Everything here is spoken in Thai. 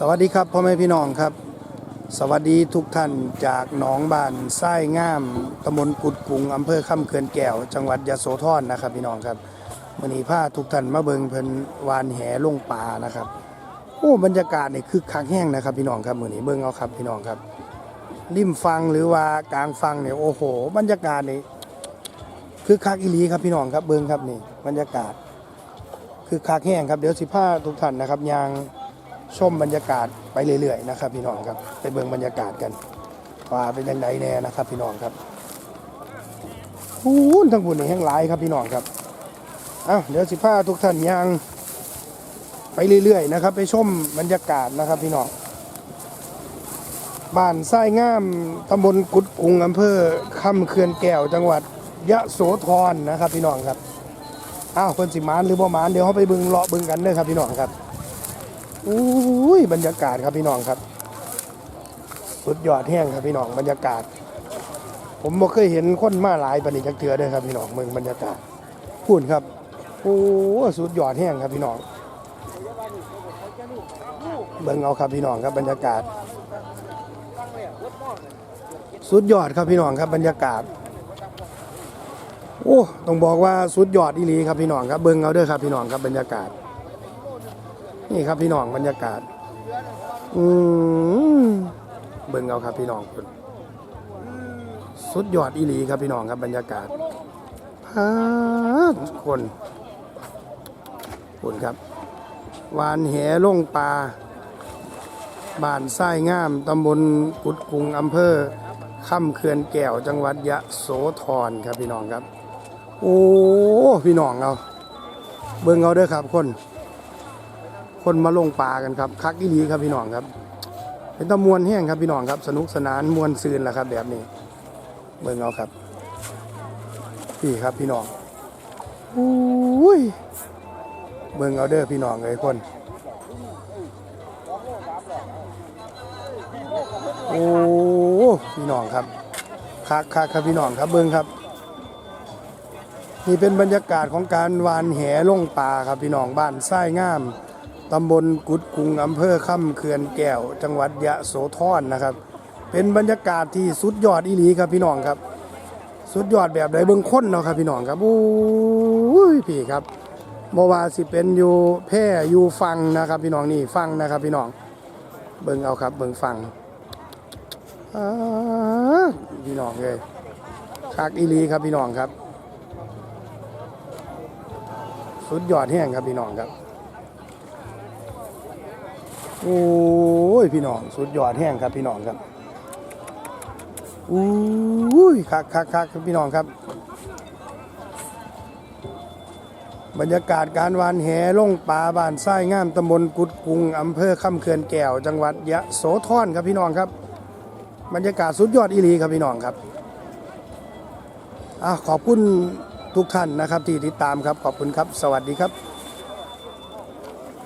สวัสดีครับพ่อแม่พี่น้องครับ สวัสดีทุกท่านจากหนองบานไส้งามตำบลกุดกุงอำเภอค่ำเขื่อนแก้ว จังหวัดยะโสธรนะครับ พี่น้องครับมื้อนี้พาทุกท่านมาเบิงเพิ่นวานแหลงปลานะครับโอ้บรรยากาศนี่คึกคักแห้งนะครับ พี่น้องครับมื้อนี้เบิงเอาครับพี่น้องครับ ริมฟังหรือว่ากลางฟังเนี่ยโอ้โห บรรยากาศนี่คือคักอีหลีครับพี่น้องครับเบิงครับนี่บรรยากาศ คือคักแห้งครับเดี๋ยวสิพาทุกท่านนะครับยาง ชมบรรยากาศไปเรื่อยๆนะครับพี่น้องครับไปเบิ่งบรรยากาศกันว่าเป็นยังไงแน่นะครับ พี่น้องครับหูนทั้งบุญนี่แห้งหลายครับพี่น้องครับอ้าวเดี๋ยวสิพาทุกท่านยังไปเรื่อยๆนะครับ ไปชมบรรยากาศนะครับพี่น้องบ้านไส้งามตำบลกุดกุงอำเภอคำเขื่อนแก้วจังหวัดยะโสธรนะครับพี่น้องครับอ้าวเพิ่นสิมานหรือบ่มานเดี๋ยวเขาไปเบิ่งเลาะเบิ่งกันเด้อครับพี่น้องครับ อุ้ยบรรยากาศครับพี่น้องครับสุดยอดแห้งครับพี่น้องบรรยากาศ ผมบ่เคยเห็นคนมาหลายปานนี้จักเทือเด้อครับพี่น้องเมืองบรรยากาศพูดครับโอ้สุดยอดแห้งครับพี่น้องเบิ่งเอาครับพี่น้องครับบรรยากาศ สุดยอดครับพี่น้องครับบรรยากาศโอ้ต้องบอกว่าสุดยอดอีหลีครับพี่น้องครับเบิ่งเอาเด้อครับพี่น้องครับบรรยากาศ นี่ครับพี่น้องบรรยากาศ อืมเบิ่งเอาครับพี่น้องคุณสุดยอดอีหลีครับพี่น้องครับบรรยากาศพาดคนคุณครับวานแหลงปลาบ้านไส้งามตำบลกุดกุงอำเภอค่ำเขื่อนแก้วจังหวัดยะโสธรครับพี่น้องครับ โอ้พี่น้องเอาเบิ่งเอาเด้อครับคน คนมาลงปลากันครับคักอีหลีครับพี่น้องครับ เป็นตะมวนแห้งครับพี่น้องครับ สนุกสนานมวนซืนแหละครับ แบบนี้เบิ่งเอาครับพี่ครับพี่น้องอุ้ยเบิ่งเอาเด้อพี่น้องเลยคนโอ้พี่น้องครับคักคักครับพี่น้องครับเบิ่งครับนี่เป็นบรรยากาศของการวานแหลงปลาครับพี่น้องบ้านไส้งาม ตำบลกุดกุงอำเภอค่ำเขื่อนแก้ว จังหวัดยะโสธรนะครับ เป็นบรรยากาศที่สุดยอดอีหลีครับพี่น้องครับ สุดยอดแบบใดเบื้องค้นเนาะครับพี่น้องครับโอ้ยพี่ครับบ่ว่าสิเป็นอยู่แพร่อยู่ฟังนะครับ พี่น้องนี่ฟังนะครับ พี่น้องเบิ่งเอาครับ เบิ่งฟังพี่น้องเลยคักอีหลีครับพี่น้องครับ สุดยอดแห้งครับพี่น้องครับ โอ้ยพี่น้องสุดยอดแห้งครับพี่น้องครับอู้ยคักคักคักครับพี่น้องครับ บรรยากาศการวานแหลงปลาบ้านไส้งามตำบลกุดกุงอำเภอค่ำเขื่อนแก้ว จังหวัดยะโสธรครับพี่น้องครับ บรรยากาศสุดยอดอีหลีครับพี่น้องครับอะขอบคุณทุกท่านนะครับที่ติดตามครับขอบคุณครับ สวัสดีครับ